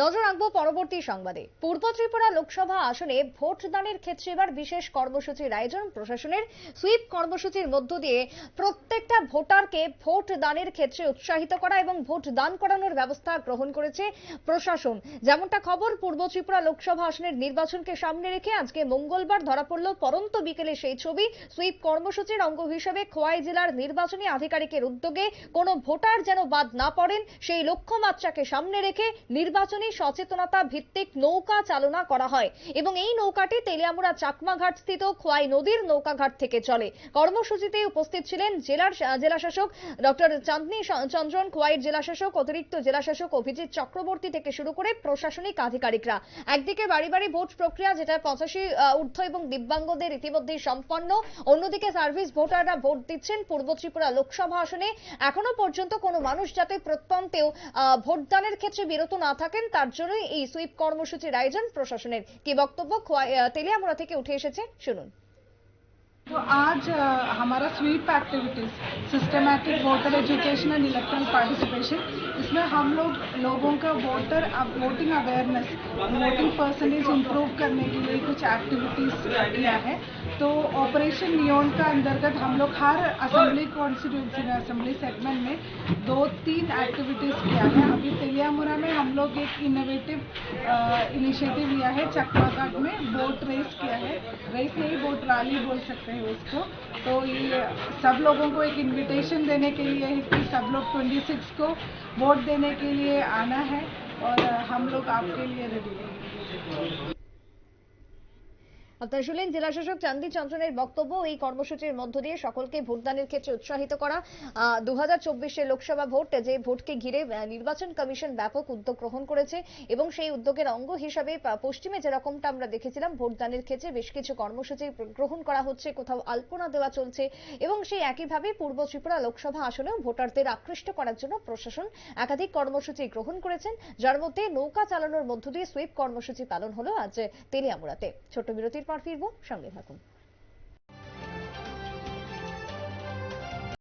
নজর রাখব পরবর্তী সংবাদে। পূর্ব ত্রিপুরা লোকসভা আসনে ভোট দানের ক্ষেত্রে এবার বিশেষ কর্মসূচির আয়োজন প্রশাসনের সুইপ কর্মসূচির মধ্য দিয়ে প্রত্যেকটা ভোটারকে ভোট দানের ক্ষেত্রে উৎসাহিত করা এবং ভোট দান করানোর ব্যবস্থা গ্রহণ করেছে প্রশাসন। যেমনটা খবর, পূর্ব ত্রিপুরা লোকসভা আসনের নির্বাচনকে সামনে রেখে আজকে মঙ্গলবার ধরা পড়ল পরন্ত বিকেলে সেই ছবি। সুইপ কর্মসূচির অঙ্গ হিসেবে খোয়াই জেলার নির্বাচনী আধিকারিকের উদ্যোগে কোনো ভোটার যেন বাদ না পড়েন, সেই লক্ষ্যমাত্রাকে সামনে রেখে নির্বাচনী সচেতনতা ভিত্তিক নৌকা চালনা করা হয় এবং এই নৌকাটি তেলিয়ামুড়া চাকমাঘাট স্থিত খোয়াই নদীর নৌকাঘাট থেকে চলে। কর্মসূচিতে উপস্থিত ছিলেন জেলার জেলা শাসক ডক্টর চাঁদনী চন্দ্রন, খোয়াইয়ের জেলা শাসক অতিরিক্ত জেলা শাসক অভিজিৎ চক্রবর্তী থেকে শুরু করে প্রশাসনিক আধিকারিকরা। একদিকে বাড়ি বাড়ি ভোট প্রক্রিয়া যেটা পঁচাশি ঊর্ধ্ব এবং দিব্যাঙ্গদের ইতিমধ্যেই সম্পন্ন, অন্যদিকে সার্ভিস ভোটাররা ভোট দিচ্ছেন পূর্ব ত্রিপুরা লোকসভা আসনে। এখনও পর্যন্ত কোনো মানুষ যাতে প্রত্যন্তেও ভোটদানের ক্ষেত্রে বিরত না থাকেন তার জন্যই এই সুইপ কর্মসূচির আয়োজন প্রশাসনের। কি বক্তব্য তেলিয়ামুড়া থেকে উঠে এসেছে শুনুন। तो आज हमारा SVEEP activities systematic voter education and electoral participation इसमें हम लोग लोगों का voter voting awareness voting percentage improve करने के लिए कुछ एक्टिविटीज़ किया है। तो ऑपरेशन नियोन का अंतर्गत हम लोग हर असेंबली कॉन्स्टिट्यूंसी में असेंबली सेगमेंट में दो तीन एक्टिविटीज़ किया है। अभी तेलियामुरा में हम लोग एक इनोवेटिव इनिशिएटिव लिया है चकमाघाट में बोट रेस किया है। रेस नहीं बोट राली बोल सकते हैं उसको। तो ये सब लोगों को एक इनविटेशन देने के लिए है कि सब लोग 26 को वोट देने के लिए आना है और हम लोग आपके लिए रेडी हैं। আপনারা শুনলেন জেলা শাসক চান্দি চন্দ্রনের বক্তব্য, এই কর্মসূচির মধ্য দিয়ে সকলকে ভোটদানের ক্ষেত্রে উৎসাহিত করা। দু হাজার লোকসভা ভোট, যে ভোটকে ঘিরে নির্বাচন কমিশন ব্যাপক উদ্যোগ গ্রহণ করেছে এবং সেই উদ্যোগের অঙ্গ হিসাবে পশ্চিমে যেরকমটা আমরা দেখেছিলাম, ভোটদানের ক্ষেত্রে বেশ কিছু কর্মসূচি গ্রহণ করা হচ্ছে, কোথাও আলপনা দেওয়া চলছে এবং সেই একইভাবে পূর্ব ত্রিপুরা লোকসভা আসনেও ভোটারদের আকৃষ্ট করার জন্য প্রশাসন একাধিক কর্মসূচি গ্রহণ করেছেন। যার মধ্যে নৌকা চালানোর মধ্য দিয়ে সুইপ কর্মসূচি পালন হলো আজ তেলিয়ামুড়াতে। ছোট বিরতির পর ফিরবো সঙ্গে থাকুন।